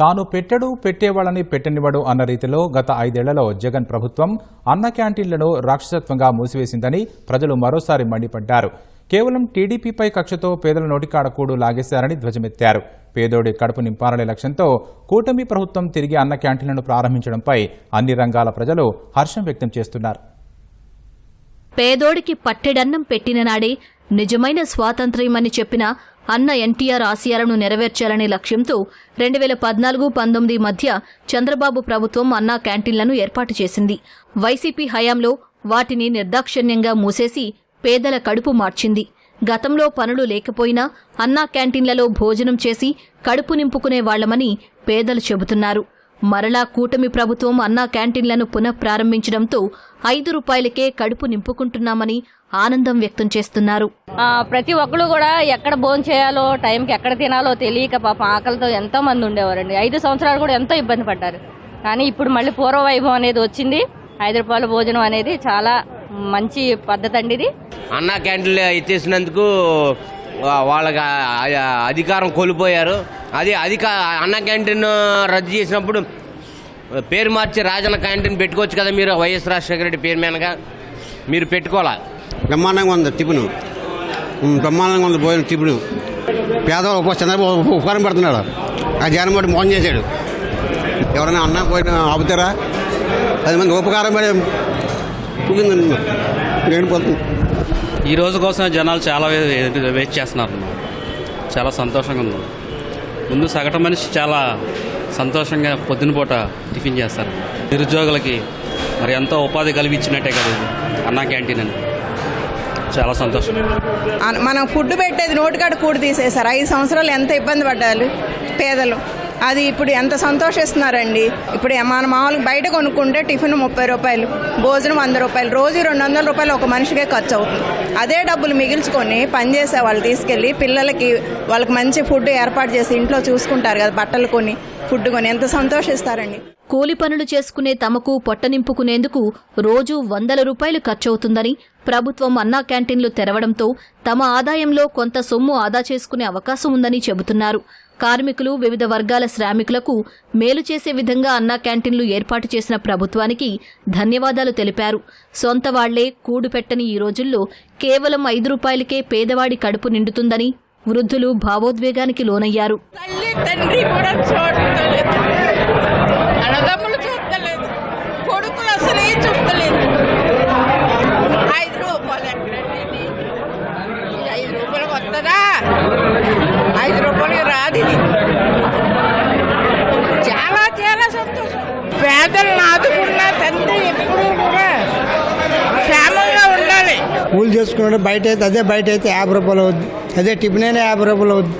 తాను పెట్టడు పెట్టేవాళ్ళని పెట్టనివ్వడు అన్న రీతిలో గత ఐదేళ్ళలో జగన్ ప్రభుత్వం అన్న క్యాంటీన్లను రాక్షసత్వంగా మూసివేసిందని ప్రజలు మరోసారి మండిపడ్డారు. కేవలం టీడీపీపై కక్షతో పేదల నోటికాడ కూడు లాగేశారని ధ్వజమెత్తారు. పేదోడి కడుపు నింపాలనే లక్ష్యంతో కూటమి ప్రభుత్వం తిరిగి అన్న క్యాంటీన్లను ప్రారంభించడంపై అన్ని రంగాల ప్రజలు హర్షం వ్యక్తం చేస్తున్నారు. పేదోడికి పట్టెడన్నం పెట్టిన నాడే నిజమైన స్వాతంత్ర్యమని చెప్పిన అన్న ఎన్టీఆర్ ఆశయాలను నెరవేర్చాలనే లక్ష్యంతో రెండు వేల పద్నాలుగు పంతొమ్మిది మధ్య చంద్రబాబు ప్రభుత్వం అన్నా క్యాంటీన్లను ఏర్పాటు చేసింది. వైసీపీ హయాంలో వాటిని నిర్దాక్షిణ్యంగా మూసేసి పేదల కడుపు మార్చింది. గతంలో పనులు లేకపోయినా అన్నా క్యాంటీన్లలో భోజనం చేసి కడుపు నింపుకునే వాళ్ళమని పేదలు చెబుతున్నారు. మరలా కూటమి ప్రభుత్వం అన్నా క్యాంటీన్లను పునః ప్రారంభించడంతో ఐదు రూపాయలకే కడుపు నింపుకుంటున్నామని ఆనందం వ్యక్తం చేస్తున్నారు. ప్రతి ఒక్కరు కూడా ఎక్కడ భోజనం చేయాలో టైంకి ఎక్కడ తినాలో తెలియక పాపం ఆకలితో ఎంతో మంది ఉండేవారండి. ఐదు సంవత్సరాలు కూడా ఎంతో ఇబ్బంది పడ్డారు. కానీ ఇప్పుడు మళ్ళీ పూర్వ వైభవం అనేది వచ్చింది. ఐదు రూపాయల భోజనం అనేది చాలా మంచి పద్ధతి అండి ఇది. అన్న క్యాంటీన్లు ఎత్తేసినందుకు వా- వాళ్ళకి అధికారం కోల్పోయారు. అది అధిక అన్న క్యాంటీన్ రద్దు చేసినప్పుడు పేరు మార్చి రాజన్న క్యాంటీన్ పెట్టుకోవచ్చు కదా మీరు? వైఎస్ రాజశేఖర రెడ్డి పేరు మీదగా మీరు పెట్టుకోవాలా? బ్రహ్మాండంగా ఉంది టిఫిన్. బ్రహ్మాండంగా ఉంది భోజనం టిఫిన్. పేదవాళ్ళు ఉప చంద్రబాబు ఉపకారం పెడుతున్నాడు. ఆ జగన్ మోడీ మోసం చేశాడు. ఎవరైనా అన్న పోయిన ఆపుతారా? పది మంది ఉపకారం పడి పోతుంది ఈ రోజు కోసం జనాలు చాలా వెయిట్ చేస్తున్నారు చాలా సంతోషంగా ఉంది. ముందు సగటు మనిషి చాలా సంతోషంగా పొద్దునపూట టిఫిన్ చేస్తారు. నిరుద్యోగులకి మరి ఎంతో ఉపాధి కల్పించినట్టే కదా ఇది. అన్నా క్యాంటీన్ అని. చాలా సంతోషం. మనం ఫుడ్ పెట్టేది నోటికాడ కూడి తీసేశారు. ఐదు సంవత్సరాలు ఎంత ఇబ్బంది పడ్డారు పేదలు. అది ఇప్పుడు ఎంత సంతోషిస్తున్నారండి. ఇప్పుడు మన మామూలుగా బయట కొనుక్కుంటే టిఫిన్ ముప్పై రూపాయలు భోజనం వంద రూపాయలు రోజు రెండు వందల రూపాయలు ఒక మనిషికే ఖర్చు అవుతుంది. అదే డబ్బులు మిగిల్చుకొని పనిచేసే వాళ్ళు తీసుకెళ్ళి పిల్లలకి వాళ్ళకి మంచి ఫుడ్ ఏర్పాటు చేసి ఇంట్లో చూసుకుంటారు కదా బట్టలు కొని. ఫుడ్ కొని ఎంత సంతోషిస్తారండి. కూలి పనులు చేసుకునే తమకు పొట్ట నింపుకునేందుకు రోజూ వందల రూపాయలు ఖర్చవుతుందని ప్రభుత్వం అన్నా క్యాంటీన్లు తెరవడంతో తమ ఆదాయంలో కొంత సొమ్ము ఆదా చేసుకునే అవకాశం ఉందని చెబుతున్నారు. కార్మికులు వివిధ వర్గాల శ్రామికులకు మేలు చేసే విధంగా అన్నా క్యాంటీన్లు ఏర్పాటు చేసిన ప్రభుత్వానికి ధన్యవాదాలు తెలిపారు. సొంత వాళ్ళే కూడు పెట్టని ఈ రోజుల్లో కేవలం ఐదు రూపాయలకే పేదవాడి కడుపు నిండుతుందని వృద్ధులు భావోద్వేగానికి లోనయ్యారు. తల్లి తండ్రి కూడా చూడలేదు. అన్నదమ్ములు చూడలేదు. కొడుకులు అసలు ఏం చూడలేదు. ఐదు రూపాయలు ఎక్కడండి ఐదు రూపాయలు వస్తుందా? ఐదు రూపాయలు రాదు ఇది చాలా చాలా సంతోషం పేదలను ఆదుకున్న తండ్రి ఎప్పుడూ కూడా క్షేమంగా ఉండాలి కూలి చేసుకున్నాడు బయట అయితే అదే బయట అయితే యాభై రూపాయలు అవుద్ది. అదే టిఫిన్ అయినా యాభై రూపాయలు అవుద్ది.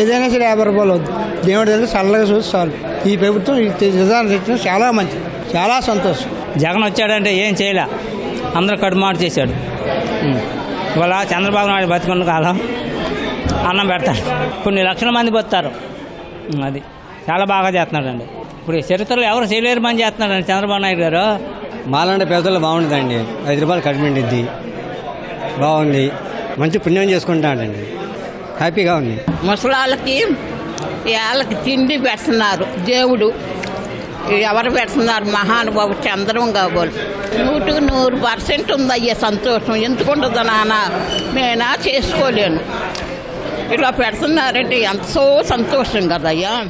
ఏదైనా సరే యాభై రూపాయలు అవుద్ది. దేవుడి దగ్గర చల్లగా చూసి చాలు. ఈ ప్రభుత్వం ఈ విధానం తెచ్చిన చాలా మంచిది. చాలా సంతోషం. జగన్ వచ్చాడంటే ఏం చేయలే. అందరూ కడుమాటు చేశాడు. ఇవాళ చంద్రబాబు నాయుడు బతుకున్న కాలం అన్నం పెడతాడు. కొన్ని లక్షల మంది ఉం, అది చాలా బాగా చేస్తున్నాడండి. ఇప్పుడు ఈ చరిత్రలో ఎవరు చేయలేరు పని చేస్తున్నాడండి చంద్రబాబు నాయుడు గారు? మాలాంటి పేదలు బాగుంటుందండి ఐదు రూపాయలు కడిమిండిద్ది బాగుంది. మంచి పుణ్యం చేసుకుంటాడండి. హ్యాపీగా ఉంది. ముసలాళ్ళకి వాళ్ళకి తిండి పెడుతున్నారు. దేవుడు ఎవరు పెడుతున్నారు? మహానుభావు చంద్రం కాబోలు. నూటికి నూరు పర్సెంట్ ఉందయ్యే సంతోషం. ఎందుకుంటుందా నాన్న? నేనా చేసుకోలేను. ఇలా పెడుతున్నారంటే ఎంతో సంతోషం కదయ్యా.